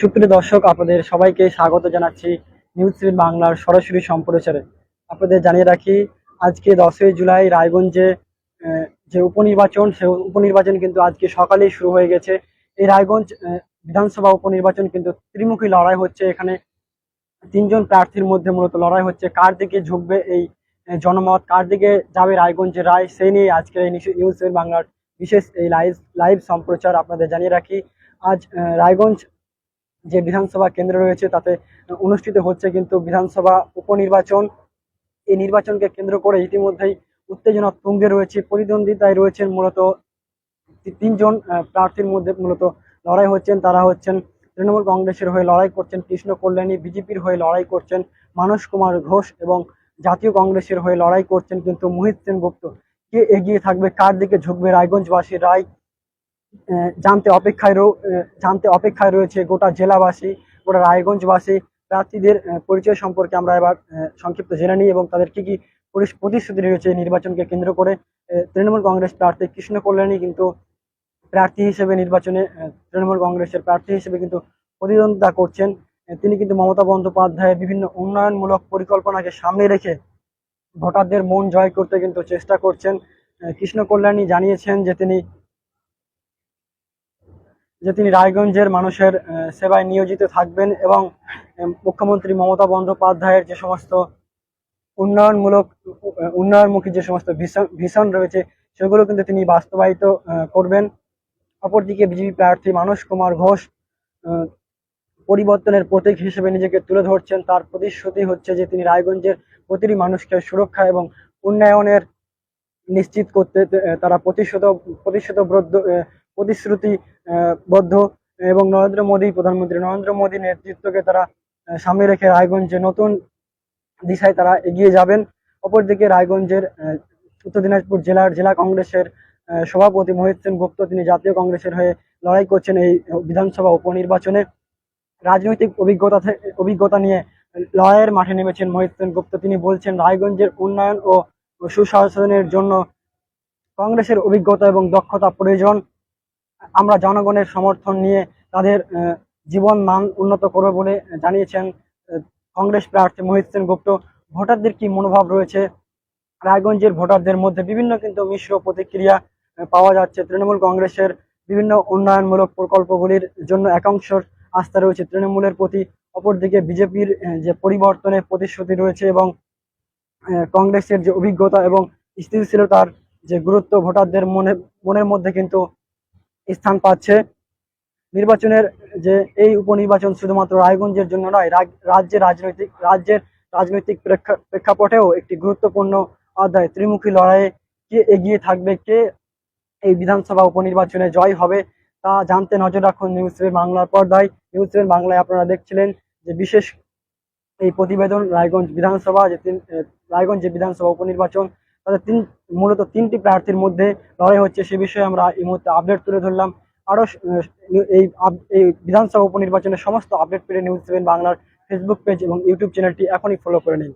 সুপ্রিয় দর্শক, আপনাদের সবাইকে স্বাগত জানাচ্ছি নিউজ সেভেন বাংলার সরাসরি সম্প্রচারে। আপনাদের জানিয়ে রাখি, আজকে দশই জুলাই রায়গঞ্জে যে উপনির্বাচন, সে উপনির্বাচন কিন্তু আজকে সকালেই শুরু হয়ে গেছে। এই রায়গঞ্জ বিধানসভা উপনির্বাচন কিন্তু ত্রিমুখী লড়াই হচ্ছে। এখানে তিনজন প্রার্থীর মধ্যে মূলত লড়াই হচ্ছে। কার দিকে ঝুঁকবে এই জনমত, কার দিকে যাবে রায়গঞ্জের রায় সেই নিয়ে আজকের এই নিউজ- সেভেন বাংলার বিশেষ এই লাইভ লাইভ সম্প্রচার আপনাদের জানিয়ে রাখি। আজ রায়গঞ্জ যে বিধানসভা কেন্দ্র রয়েছে তাতে অনুষ্ঠিত হচ্ছে কিন্তু বিধানসভা উপনির্বাচন। এই নির্বাচনকে কেন্দ্র করে ইতিমধ্যেই উত্তেজনা তুঙ্গে রয়েছে, প্রতিদ্বন্দ্বিতায় রয়েছেন মূলত তিনজন প্রার্থীর মধ্যে মূলত লড়াই হচ্ছেন, তারা হচ্ছেন তৃণমূল কংগ্রেসের হয়ে লড়াই করছেন কৃষ্ণ কল্যাণী, বিজেপির হয়ে লড়াই করছেন মানস কুমার ঘোষ এবং জাতীয় কংগ্রেসের হয়ে লড়াই করছেন কিন্তু মোহিত সেন গুপ্ত। কে এগিয়ে থাকবে, কার দিকে ঝুঁকবে রায়গঞ্জবাসীর রায়? জানতে অপেক্ষায় জানতে অপেক্ষায় রয়েছে গোটা জেলাবাসী, গোটা রায়গঞ্জবাসী। প্রার্থীদের পরিচয় সম্পর্কে আমরা এবার সংক্ষিপ্ত জেনে নিই এবং তাদের কি কি প্রতিশ্রুতি রয়েছে নির্বাচনকে কেন্দ্র করে। তৃণমূল কংগ্রেস প্রার্থী কৃষ্ণ কল্যাণী কিন্তু প্রার্থী হিসেবে নির্বাচনে তৃণমূল কংগ্রেসের প্রার্থী হিসেবে কিন্তু প্রতিদ্বন্দ্বিতা করছেন। তিনি কিন্তু মমতা বন্দ্যোপাধ্যায়ের বিভিন্ন উন্নয়নমূলক পরিকল্পনাকে সামনে রেখে ভোটারদের মন জয় করতে কিন্তু চেষ্টা করছেন। কৃষ্ণ কল্যাণী জানিয়েছেন যে তিনি যে তিনি রায়গঞ্জের মানুষের সেবায় নিয়োজিত থাকবেন এবং মুখ্যমন্ত্রী মমতা বন্দ্যোপাধ্যায়ের যে সমস্ত উন্নয়নমূলক উন্নয়নমুখী যে সমস্ত ভিশন রয়েছে, সেগুলো কিন্তু তিনি বাস্তবায়িত করবেন। অপরদিকে বিজেপি প্রার্থী মানস কুমার ঘোষ পরিবর্তনের প্রতীক হিসেবে নিজেকে তুলে ধরছেন। তার প্রতিশ্রুতি হচ্ছে যে তিনি রায়গঞ্জের প্রতিটি মানুষকে সুরক্ষা এবং উন্নয়নের নিশ্চিত করতে তারা প্রতিশ্রুত প্রতিশ্রুতবদ্ধ আহ, প্রতিশ্রুতি বদ্ধ এবং নরেন্দ্র মোদী প্রধানমন্ত্রী নরেন্দ্র মোদী নেতৃত্বকে তারা সামনে রেখে রায়গঞ্জে নতুন দিশায় তারা এগিয়ে যাবেন। অপরদিকে রায়গঞ্জের উত্তর দিনাজপুর জেলার জেলা কংগ্রেসের সভাপতি মোহিত সেন গুপ্ত তিনি জাতীয় কংগ্রেসের হয়ে লড়াই করছেন এই বিধানসভা উপনির্বাচনে। রাজনৈতিক অভিজ্ঞতা অভিজ্ঞতা নিয়ে লড়াইয়ের মাঠে নেমেছেন মোহিত সেন গুপ্ত। তিনি বলছেন রায়গঞ্জের উন্নয়ন ও সুশাসনের জন্য কংগ্রেসের অভিজ্ঞতা এবং দক্ষতা প্রয়োজন। আমরা জনগণের সমর্থন নিয়ে তাদের জীবন মান উন্নত করবে বলে জানিয়েছেন কংগ্রেস প্রার্থী মোহিত সেন গুপ্ত। ভোটারদের কি মনোভাব রয়েছে? রায়গঞ্জের ভোটারদের মধ্যে বিভিন্ন কিন্তু মিশ্র প্রতিক্রিয়া পাওয়া যাচ্ছে। তৃণমূল কংগ্রেসের বিভিন্ন উন্নয়নমূলক প্রকল্পগুলির জন্য একাংশ আস্থা রয়েছে। তৃণমূলের প্রতি অপরদিকে বিজেপির যে পরিবর্তনের প্রতিশ্রুতি রয়েছে এবং কংগ্রেসের যে অভিজ্ঞতা এবং স্থিতিশীলতার যে গুরুত্ব ভোটারদের মনে, মনের মধ্যে কিন্তু স্থান পাচ্ছে। নির্বাচনের যে এই উপনির্বাচন শুধুমাত্র রায়গঞ্জের জন্য নয় রাজ্যের রাজনৈতিক রাজ্যের রাজনৈতিক প্রেক্ষা- প্রেক্ষাপটেও একটি গুরুত্বপূর্ণ অধ্যায়। ত্রিমুখী লড়াইয়ে কে এগিয়ে থাকবে, কে এই বিধানসভা উপনির্বাচনে জয় হবে, তা জানতে নজর রাখুন নিউজ সেভেন বাংলার পর্দায়। নিউজ সেভেন বাংলায় আপনারা দেখছিলেন যে বিশেষ এই প্রতিবেদন রায়গঞ্জ বিধানসভা, যে রায়গঞ্জ যে বিধানসভা উপনির্বাচন তাদের তিন, মূলত তিনটি প্রার্থীর মধ্যে লড়াই হচ্ছে সে বিষয়ে আমরা এই মুহূর্তে আপডেট তুলে ধরলাম। আরও এই এই বিধানসভা উপনির্বাচনের সমস্ত আপডেট পেলে নিউজ সেভেন বাংলার ফেসবুক পেজ এবং ইউটিউব চ্যানেলটি এখনই ফলো করে নিন।